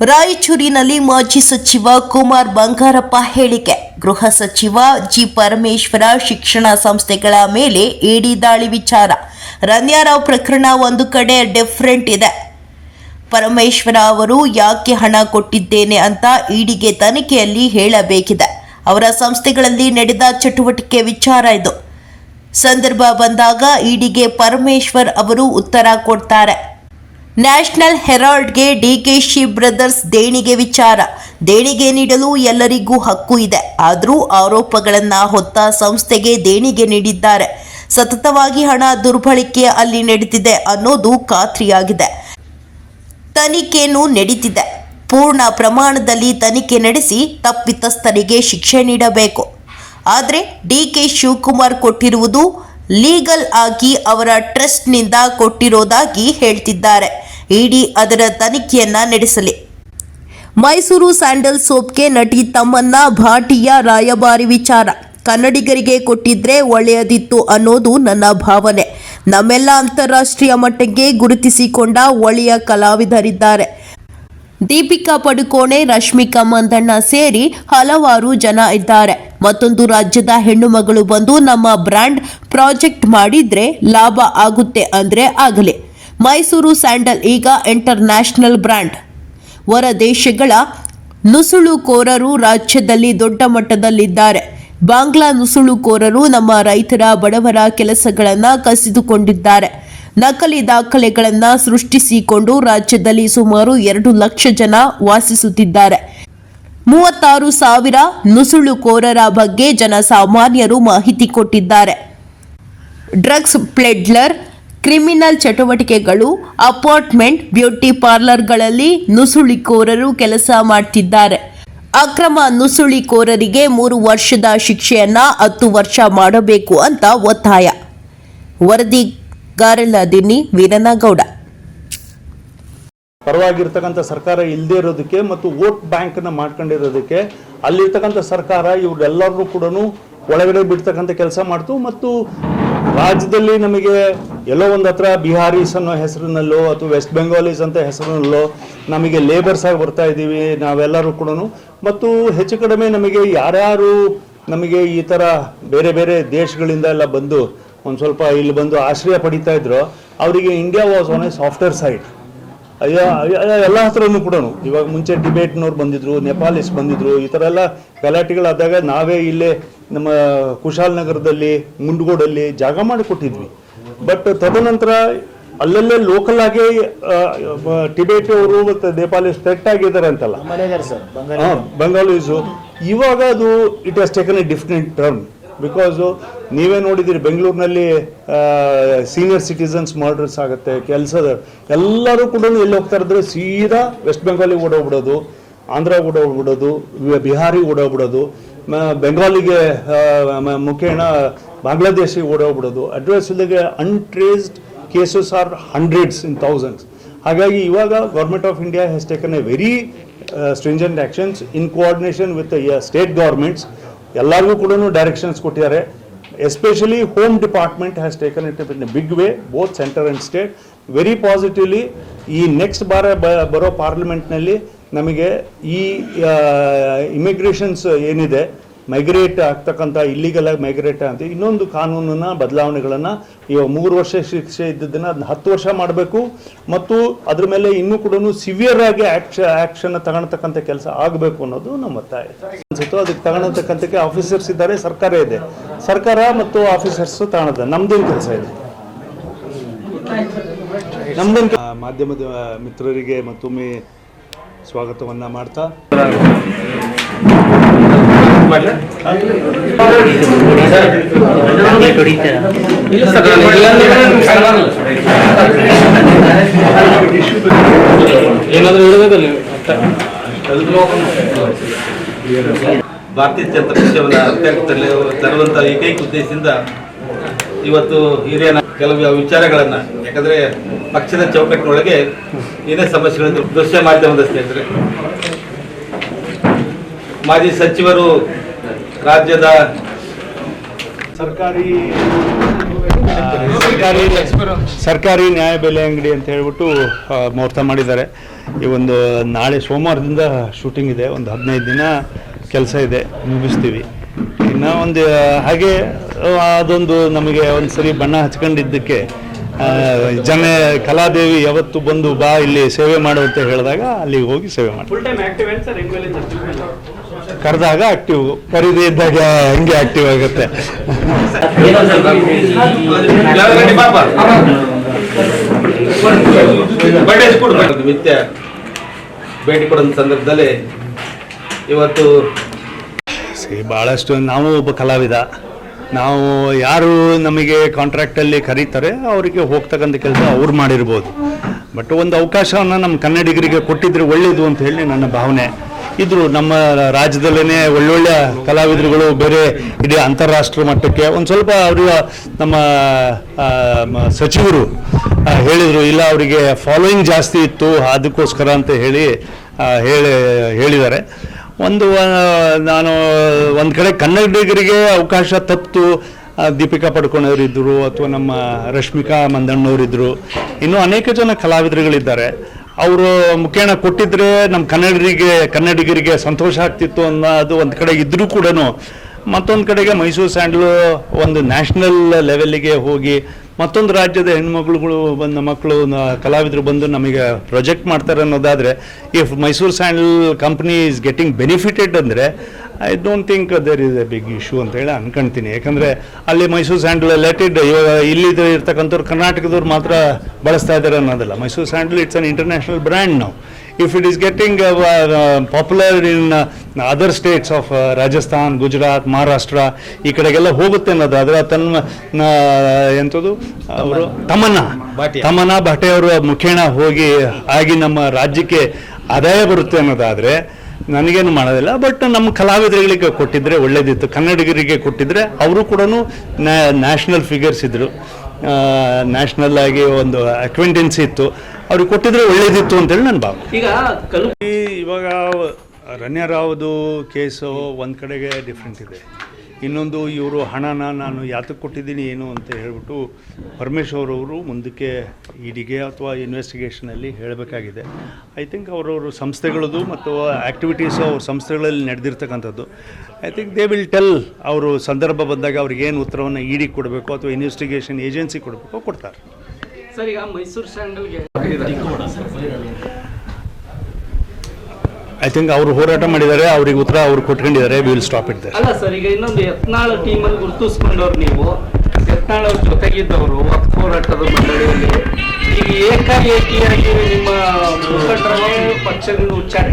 ರಾಯಚೂರಿನಲ್ಲಿ ಮಾಜಿ ಸಚಿವ ಕುಮಾರ್ ಬಂಗಾರಪ್ಪ ಹೇಳಿಕೆ. ಗೃಹ ಸಚಿವ ಜಿ ಪರಮೇಶ್ವರ ಶಿಕ್ಷಣ ಸಂಸ್ಥೆಗಳ ಮೇಲೆ ಇಡಿ ದಾಳಿ ವಿಚಾರ. ರನ್ಯಾರಾವ್ ಪ್ರಕರಣ ಒಂದು ಕಡೆ ಡಿಫ್ರೆಂಟ್ ಇದೆ. ಪರಮೇಶ್ವರ ಅವರು ಯಾಕೆ ಹಣ ಕೊಟ್ಟಿದ್ದೇನೆ ಅಂತ ಇಡಿಗೆ ತನಿಖೆಯಲ್ಲಿ ಹೇಳಬೇಕಿದೆ. ಅವರ ಸಂಸ್ಥೆಗಳಲ್ಲಿ ನಡೆದ ಚಟುವಟಿಕೆ ವಿಚಾರ ಇದು. ಸಂದರ್ಭ ಬಂದಾಗ ಇಡಿಗೆ ಪರಮೇಶ್ವರ್ ಅವರು ಉತ್ತರ ಕೊಡ್ತಾರೆ. ನ್ಯಾಷನಲ್ ಹೆರಾಲ್ಡ್ಗೆ ಡಿಕೆಶಿ ಬ್ರದರ್ಸ್ ದೇಣಿಗೆ ವಿಚಾರ. ದೇಣಿಗೆ ನೀಡಲು ಎಲ್ಲರಿಗೂ ಹಕ್ಕು ಇದೆ. ಆದರೂ ಆರೋಪಗಳನ್ನು ಹೊತ್ತ ಸಂಸ್ಥೆಗೆ ದೇಣಿಗೆ ನೀಡಿದ್ದಾರೆ. ಸತತವಾಗಿ ಹಣ ದುರ್ಬಳಕೆ ಅಲ್ಲಿ ನಡೆದಿದೆ ಅನ್ನೋದು ಖಾತ್ರಿಯಾಗಿದೆ. ತನಿಖೆನೂ ನಡೀತಿದೆ. ಪೂರ್ಣ ಪ್ರಮಾಣದಲ್ಲಿ ತನಿಖೆ ನಡೆಸಿ ತಪ್ಪಿತಸ್ಥರಿಗೆ ಶಿಕ್ಷೆ ನೀಡಬೇಕು. ಆದರೆ ಡಿ ಕೆ ಶಿವಕುಮಾರ್ ಕೊಟ್ಟಿರುವುದು ಲೀಗಲ್ ಆಗಿ ಅವರ ಟ್ರಸ್ಟ್ನಿಂದ ಕೊಟ್ಟಿರೋದಾಗಿ ಹೇಳ್ತಿದ್ದಾರೆ. ಇಡಿ ಅದರ ತನಿಖೆಯನ್ನ ನಡೆಸಲಿ. ಮೈಸೂರು ಸ್ಯಾಂಡಲ್ ಸೋಪ್ಗೆ ನಟಿ ತಮ್ಮನ್ನ ಭಾಟಿಯ ರಾಯಭಾರಿ ವಿಚಾರ. ಕನ್ನಡಿಗರಿಗೆ ಕೊಟ್ಟಿದ್ರೆ ಒಳ್ಳೆಯದಿತ್ತು ಅನ್ನೋದು ನನ್ನ ಭಾವನೆ. ನಮ್ಮೆಲ್ಲ ಅಂತಾರಾಷ್ಟ್ರೀಯ ಮಟ್ಟಕ್ಕೆ ಗುರುತಿಸಿಕೊಂಡ ಒಳ್ಳೆಯ ಕಲಾವಿದರಿದ್ದಾರೆ. ದೀಪಿಕಾ ಪಡುಕೋಣೆ, ರಶ್ಮಿಕಾ ಮಂದಣ್ಣ ಸೇರಿ ಹಲವಾರು ಜನ ಇದ್ದಾರೆ. ಮತ್ತೊಂದು ರಾಜ್ಯದ ಹೆಣ್ಣು ಮಗಳು ಬಂದು ನಮ್ಮ ಬ್ರ್ಯಾಂಡ್ ಪ್ರಾಜೆಕ್ಟ್ ಮಾಡಿದ್ರೆ ಲಾಭ ಆಗುತ್ತೆ ಅಂದ್ರೆ ಆಗಲಿ. ಮೈಸೂರು ಸ್ಯಾಂಡಲ್ ಈಗ ಇಂಟರ್ನ್ಯಾಷನಲ್ ಬ್ರ್ಯಾಂಡ್. ಹೊರ ದೇಶಗಳ ನುಸುಳುಕೋರರು ರಾಜ್ಯದಲ್ಲಿ ದೊಡ್ಡ ಮಟ್ಟದಲ್ಲಿದ್ದಾರೆ. ಬಾಂಗ್ಲಾ ನುಸುಳುಕೋರರು ನಮ್ಮ ರೈತರ ಬಡವರ ಕೆಲಸಗಳನ್ನು ಕಸಿದುಕೊಂಡಿದ್ದಾರೆ. ನಕಲಿ ದಾಖಲೆಗಳನ್ನು ಸೃಷ್ಟಿಸಿಕೊಂಡು ರಾಜ್ಯದಲ್ಲಿ ಸುಮಾರು ಎರಡು ಲಕ್ಷ ಜನ ವಾಸಿಸುತ್ತಿದ್ದಾರೆ. ಮೂವತ್ತಾರು ಸಾವಿರ ನುಸುಳುಕೋರರ ಬಗ್ಗೆ ಜನಸಾಮಾನ್ಯರು ಮಾಹಿತಿ ಕೊಟ್ಟಿದ್ದಾರೆ. ಡ್ರಗ್ಸ್ ಪ್ಲೆಡ್ಲರ್, ಕ್ರಿಮಿನಲ್ ಚಟುವಟಿಕೆಗಳು, ಅಪಾರ್ಟ್ಮೆಂಟ್, ಬ್ಯೂಟಿ ಪಾರ್ಲರ್ಗಳಲ್ಲಿ ನುಸುಳಿಕೋರರು ಕೆಲಸ ಮಾಡ್ತಿದ್ದಾರೆ. ಅಕ್ರಮ ನುಸುಳಿಕೋರರಿಗೆ ಮೂರು ವರ್ಷದ ಶಿಕ್ಷೆಯನ್ನ ಹತ್ತು ವರ್ಷ ಮಾಡಬೇಕು ಅಂತ ಒತ್ತಾಯ. ವರದಿಗಾರಲದಿನಿ ವೀರನಗೌಡ ಪರವಾಗಿರ್ತಕ್ಕಂಥ ಸರ್ಕಾರ ಇಲ್ಲದೆ ಇರೋದಕ್ಕೆ ಮತ್ತು ವೋಟ್ ಬ್ಯಾಂಕ್ನ ಮಾಡ್ಕೊಂಡಿರೋದಕ್ಕೆ ಅಲ್ಲಿರ್ತಕ್ಕಂಥ ಸರ್ಕಾರ ಇವರೆಲ್ಲರೂ ಕೂಡ ಒಳಗಡೆ ಬಿಡ್ತಕ್ಕಂಥ ಕೆಲಸ ಮಾಡ್ತು ಮತ್ತು ರಾಜ್ಯದಲ್ಲಿ ನಮಗೆ ಎಲ್ಲೋ ಒಂದು ಹತ್ರ ಬಿಹಾರೀಸ್ ಅನ್ನೋ ಹೆಸರಿನಲ್ಲೋ ಅಥವಾ ವೆಸ್ಟ್ ಬೆಂಗಾಲೀಸ್ ಅಂತ ಹೆಸರಿನಲ್ಲೋ ನಮಗೆ ಲೇಬರ್ಸ್ ಆಗಿ ಬರ್ತಾ ಇದ್ದೀವಿ ನಾವೆಲ್ಲರೂ ಕೂಡ ಮತ್ತು ಹೆಚ್ಚು ಕಡಿಮೆ ನಮಗೆ ಯಾರ್ಯಾರು ನಮಗೆ ಈ ಥರ ಬೇರೆ ಬೇರೆ ದೇಶಗಳಿಂದ ಎಲ್ಲ ಬಂದು ಒಂದು ಸ್ವಲ್ಪ ಇಲ್ಲಿ ಬಂದು ಆಶ್ರಯ ಪಡಿತಾ ಇದ್ರು ಅವರಿಗೆ India was one a software side ಅಯ್ಯ ಎಲ್ಲ ಹತ್ರನೂ ಕೂಡ ಇವಾಗ ಮುಂಚೆ ಟಿಬೇಟ್ನವ್ರು ಬಂದಿದ್ರು ನೇಪಾಲಿಸ್ ಬಂದಿದ್ರು ಈ ಥರ ಎಲ್ಲ ಗಲಾಟೆಗಳಾದಾಗ ನಾವೇ ಇಲ್ಲೇ ನಮ್ಮ ಕುಶಾಲನಗರದಲ್ಲಿ ಮುಂಡಗೋಡಲ್ಲಿ ಜಾಗ ಮಾಡಿಕೊಟ್ಟಿದ್ವಿ. ಬಟ್ ತದನಂತರ ಅಲ್ಲಲ್ಲೇ ಲೋಕಲ್ ಆಗಿ ಟಿಬೇಟ್ ಅವರು ಮತ್ತು ನೇಪಾಲಿಸ್ ಥ್ರೆಟ್ ಆಗಿದ್ದಾರೆ ಅಂತಲ್ಲ. ಹಾ, ಬಂಗಾಲೀಸು ಇವಾಗ ಅದು it has taken a different term because ನೀವೇ ನೋಡಿದ್ದೀರಿ, ಬೆಂಗಳೂರಿನಲ್ಲಿ ಸೀನಿಯರ್ ಸಿಟಿಸನ್ಸ್ ಮರ್ಡರ್ಸ್ ಆಗುತ್ತೆ, ಕೆಲಸದ, ಎಲ್ಲರೂ ಕೂಡ ಎಲ್ಲಿ ಹೋಗ್ತಾ ಇದ್ರೆ ಸೀದಾ ವೆಸ್ಟ್ ಬೆಂಗಾಲಿಗೆ ಓಡೋಗ್ಬಿಡೋದು ಆಂಧ್ರ ಓಡೋಗ್ಬಿಡೋದು ಬಿಹಾರಿ ಓಡೋಗ್ಬಿಡೋದು ಬೆಂಗಾಲಿಗೆ ಮುಖೇಣ ಬಾಂಗ್ಲಾದೇಶಿಗೆ ಓಡೋಗ್ಬಿಡೋದು. ಅಡ್ರೆಸ್ ಇಲ್ಲದೆ untraced cases are hundreds in thousands ಹಾಗಾಗಿ ಇವಾಗ government of India has taken a very stringent actions in coordination with state governments ಎಲ್ಲರಿಗೂ ಕೂಡ ಡೈರೆಕ್ಷನ್ಸ್ ಕೊಟ್ಟಿದ್ದಾರೆ. Especially home department has taken it in big way both centre and state very positively ಈ next ಬಾರ ಬರೋ ಪಾರ್ಲಿಮೆಂಟ್ನಲ್ಲಿ ನಮಗೆ ಈ ಇಮಿಗ್ರೇಷನ್ಸ್ ಏನಿದೆ migrate ಆಗ್ತಕ್ಕಂಥ ಇಲ್ಲಿಗಲ್ ಆಗಿ ಮೈಗ್ರೇಟ್ ಅಂತ ಇನ್ನೊಂದು ಕಾನೂನನ್ನ, ಬದಲಾವಣೆಗಳನ್ನು ಇವಾಗ ಮೂರು ವರ್ಷ ಶಿಕ್ಷೆ ಇದ್ದದನ್ನು ಅದನ್ನ ಹತ್ತು ವರ್ಷ ಮಾಡಬೇಕು. ಮತ್ತು ಅದ್ರ ಮೇಲೆ ಇನ್ನೂ ಕೂಡ ಸಿವಿಯರ್ ಆಗಿ ಆಕ್ಷ ಆಕ್ಷನ್ ತಗೊಳ್ತಕ್ಕಂಥ ಕೆಲಸ ಆಗಬೇಕು ಅನ್ನೋದು ನಮ್ಮ ಒತ್ತಾಯ. ಅನ್ಸುತ್ತೋ. ಅದಕ್ಕೆ ತಗೊಳತಕ್ಕಂಥಕ್ಕೆ ಆಫೀಸರ್ಸ್ ಇದ್ದಾರೆ, ಸರ್ಕಾರ ಇದೆ. ಸರ್ಕಾರ ಮತ್ತು ಆಫೀಸರ್ಸ್ ತಗೊಳದ ನಮ್ದೇನು ಕೆಲಸ ಇದೆ? ಮಾಧ್ಯಮದ ಮಿತ್ರರಿಗೆ ಮತ್ತೊಮ್ಮೆ ಸ್ವಾಗತವನ್ನ ಮಾಡ್ತಾ ಏನಾದರೂ ಭಾರತೀಯ ಜನತಾ ಪಕ್ಷವನ್ನು ಅತ್ಯಂತದಲ್ಲಿ ತರುವಂಥ ಏಕೈಕ ಉದ್ದೇಶದಿಂದ ಇವತ್ತು ಹಿರಿಯ ಕೆಲವು ವಿಚಾರಗಳನ್ನು ಯಾಕಂದ್ರೆ ಪಕ್ಷದ ಚೌಕಟ್ಟಿನೊಳಗೆ ಏನೇ ಸಮಸ್ಯೆಗಳನ್ನು ದೃಶ್ಯ ಮಾಧ್ಯಮದ ಸ್ನೇಹಿತರೆ ಮಾಜಿ ಸಚಿವರು ರಾಜ್ಯದ ಸರ್ಕಾರಿ ಸರ್ಕಾರಿ ನ್ಯಾಯ ನ್ಯಾಯಬೆಲೆ ಅಂಗಡಿ ಅಂತ ಹೇಳ್ಬಿಟ್ಟು ಮುಹೂರ್ತ ಮಾಡಿದ್ದಾರೆ. ಈ ಒಂದು ನಾಳೆ ಸೋಮವಾರದಿಂದ ಶೂಟಿಂಗ್ ಇದೆ. ಒಂದು ಹದಿನೈದು ದಿನ ಕೆಲಸ ಇದೆ. ಮುಗಿಸ್ತೀವಿ. ಇನ್ನು ಒಂದು ಹಾಗೆ ಅದೊಂದು ನಮಗೆ ಒಂದು ಸರಿ ಬಣ್ಣ ಹಚ್ಕೊಂಡಿದ್ದಕ್ಕೆ ಜನ ಕಲಾದೇವಿ ಯಾವತ್ತು ಬಂದು ಬಾ ಇಲ್ಲಿ ಸೇವೆ ಮಾಡು ಅಂತ ಹೇಳಿದಾಗ ಅಲ್ಲಿಗೆ ಹೋಗಿ ಸೇವೆ ಮಾಡಿ ಕರೆದಾಗ ಆಕ್ಟಿವ್ ಕರೀದೇ ಇದ್ದಾಗ ಹಂಗೆ ಆಕ್ಟಿವ್ ಆಗುತ್ತೆ. ನಿತ್ಯ ಭೇಟಿ ಕೊಡೋ ಸಂದರ್ಭದಲ್ಲಿ ಇವತ್ತು ಭಾಳಷ್ಟು ನಾವು ಒಬ್ಬ ಕಲಾವಿದ. ನಾವು ಯಾರು ನಮಗೆ ಕಾಂಟ್ರಾಕ್ಟಲ್ಲಿ ಕರೀತಾರೆ, ಅವರಿಗೆ ಹೋಗ್ತಕ್ಕಂಥ ಕೆಲಸ ಅವ್ರು ಮಾಡಿರ್ಬೋದು. ಬಟ್ ಒಂದು ಅವಕಾಶವನ್ನು ನಮ್ಮ ಕನ್ನಡಿಗರಿಗೆ ಕೊಟ್ಟಿದ್ರೆ ಒಳ್ಳೆಯದು ಅಂತ ಹೇಳಿ ನನ್ನ ಭಾವನೆ. ಇದ್ರು ನಮ್ಮ ರಾಜ್ಯದಲ್ಲೇ ಒಳ್ಳೊಳ್ಳೆ ಕಲಾವಿದರುಗಳು ಬೇರೆ ಇಡೀ ಅಂತಾರಾಷ್ಟ್ರ ಮಟ್ಟಕ್ಕೆ. ಒಂದು ಸ್ವಲ್ಪ ಅವರು ನಮ್ಮ ಸಚಿವರು ಹೇಳಿದರು, ಇಲ್ಲ ಅವರಿಗೆ ಫಾಲೋಯಿಂಗ್ ಜಾಸ್ತಿ ಇತ್ತು, ಅದಕ್ಕೋಸ್ಕರ ಅಂತ ಹೇಳಿ ಹೇಳಿ, ಹೇಳಿದ್ದಾರೆ. ಒಂದು ನಾನು ಒಂದು ಕಡೆ ಕನ್ನಡಿಗರಿಗೆ ಅವಕಾಶ ತಪ್ಪಿತು ದೀಪಿಕಾ ಪಡ್ಕೊಂಡವರಿದ್ದರು ಅಥವಾ ನಮ್ಮ ರಶ್ಮಿಕಾ ಮಂದಣ್ಣವರಿದ್ದರು ಇನ್ನೂ ಅನೇಕ ಜನ ಕಲಾವಿದರುಗಳಿದ್ದಾರೆ. ಅವರು ಮುಖೇನ ಕೊಟ್ಟಿದ್ರೆ ನಮ್ಮ ಕನ್ನಡರಿಗೆ ಕನ್ನಡಿಗರಿಗೆ ಸಂತೋಷ ಆಗ್ತಿತ್ತು ಅನ್ನೋದು ಒಂದು ಕಡೆ ಇದ್ದರೂ ಕೂಡ ಮತ್ತೊಂದು ಕಡೆಗೆ ಮೈಸೂರು ಸ್ಯಾಂಡಲ್ ಒಂದು ನ್ಯಾಷನಲ್ ಲೆವೆಲ್ಲಿಗೆ ಹೋಗಿ ಮತ್ತೊಂದು ರಾಜ್ಯದ ಹೆಣ್ಮಕ್ಳುಗಳು, ಬಂದು ಮಕ್ಕಳು ಕಲಾವಿದರು ಬಂದು ನಮಗೆ ಪ್ರೊಜೆಕ್ಟ್ ಮಾಡ್ತಾರೆ ಅನ್ನೋದಾದರೆ if Mysore sandal company is getting benefited ಅಂದರೆ I don't think there is a big issue ಅಂತ ಹೇಳಿ ಅನ್ಕೊಂತೀನಿ ಯಾಕಂದರೆ ಅಲ್ಲಿ ಮೈಸೂರು ಸ್ಯಾಂಡಲ್ ಲೆಟೆಡ್ ಇವಾಗ ಇಲ್ಲಿದ್ದು ಇರ್ತಕ್ಕಂಥವ್ರು ಕರ್ನಾಟಕದವ್ರು ಮಾತ್ರ ಬಳಸ್ತಾ ಇದ್ದಾರೆ ಅನ್ನೋದಲ್ಲ. Mysore sandal it's an international brand ನಾವು if it is getting popular in other states of Rajasthan Gujarat Maharashtra ಈ ಕಡೆಗೆಲ್ಲ ಹೋಗುತ್ತೆ ಅನ್ನೋದು. ಅದರ ತನ್ನ ಎಂಥದ್ದು ಅವರು ತಮನ್ನ ತಮನ್ನ ಭಾಟೆ ಅವರು ಮುಖೇಣ ಹೋಗಿ ಆಗಿ ನಮ್ಮ ರಾಜ್ಯಕ್ಕೆ ಆದಾಯ ಬರುತ್ತೆ ಅನ್ನೋದಾದರೆ ನನಗೇನು ಮಾಡೋದಿಲ್ಲ ಬಟ್ ನಮ್ಮ ಕಲಾವಿದರುಗಳಿಗೆ ಕೊಟ್ಟಿದ್ರೆ ಒಳ್ಳೇದಿತ್ತು. ಕನ್ನಡಿಗರಿಗೆ ಕೊಟ್ಟಿದ್ರೆ ಅವರು ಕೂಡ ನ್ಯಾಷನಲ್ ಫಿಗರ್ಸ್ ಇದ್ದರು ನ್ಯಾಷನಲ್ ಆಗಿ ಒಂದು ಅಕ್ವೆಂಟೆನ್ಸಿ ಇತ್ತು. ಅವ್ರಿಗೆ ಕೊಟ್ಟಿದ್ರೆ ಒಳ್ಳೇದಿತ್ತು ಅಂತೇಳಿ ನನ್ನ ಭಾವ ಈಗ ಕಲ್ ಈ ಇವಾಗ ರಣ್ಯರಾವ್ದು ಕೇಸು ಒಂದು ಕಡೆಗೆ ಡಿಫ್ರೆಂಟ್ ಇದೆ. ಇನ್ನೊಂದು ಇವರು ಹಣನ ನಾನು ಯಾತಕ್ಕೆ ಕೊಟ್ಟಿದ್ದೀನಿ ಏನು ಅಂತ ಹೇಳ್ಬಿಟ್ಟು ಪರಮೇಶ್ವರ್ ಅವರು ಮುಂದಕ್ಕೆ ಇಡಿಗೆ ಅಥವಾ ಇನ್ವೆಸ್ಟಿಗೇಷನಲ್ಲಿ ಹೇಳಬೇಕಾಗಿದೆ. ಐ ಥಿಂಕ್ ಅವರವರು ಸಂಸ್ಥೆಗಳದ್ದು ಮತ್ತು ಆ್ಯಕ್ಟಿವಿಟೀಸು ಅವ್ರ ಸಂಸ್ಥೆಗಳಲ್ಲಿ ನಡೆದಿರ್ತಕ್ಕಂಥದ್ದು. I think they will tell ಅವರು ಸಂದರ್ಭ ಬಂದಾಗ ಅವ್ರಿಗೆ ಏನು ಉತ್ತರವನ್ನು ಇಡಿ ಕೊಡಬೇಕು ಅಥವಾ ಇನ್ವೆಸ್ಟಿಗೇಷನ್ ಏಜೆನ್ಸಿ ಕೊಡಬೇಕು ಕೊಡ್ತಾರೆ. ಸರ್, ಈಗ ಮೈಸೂರು ಸ್ಯಾಂಡಲ್ಗೆ ಐ ಥಿಂಕ್ ಅವರು ಹೋರಾಟ ಮಾಡಿದ್ದಾರೆ, ಅವ್ರಿಗೆ ಉತ್ತರ ಅವ್ರು ಕೊಟ್ಕೊಂಡಿದ್ದಾರೆ ವಿಲ್ ಸ್ಟಾಪ್ ಇಟ್ ಅಲ್ಲ ಸರ್ ಈಗ ಇನ್ನೊಂದು ಯತ್ನಾಳ ಟೀಮಲ್ಲಿ ಗುರುತಿಸ್ಕೊಂಡವ್ರು ನೀವು. ಯತ್ನಾಳ ಅವ್ರ ಜೊತೆಗಿದ್ದವರು ಹೋರಾಟದ ಮಂಡಳಿಯಲ್ಲಿ. ಈಗ ಏಕಾಏಕಿಯಾಗಿ ನಿಮ್ಮ ಮುಖಂಡರು ಪಕ್ಷದಿಂದ ಉಚ್ಚಾಟನೆ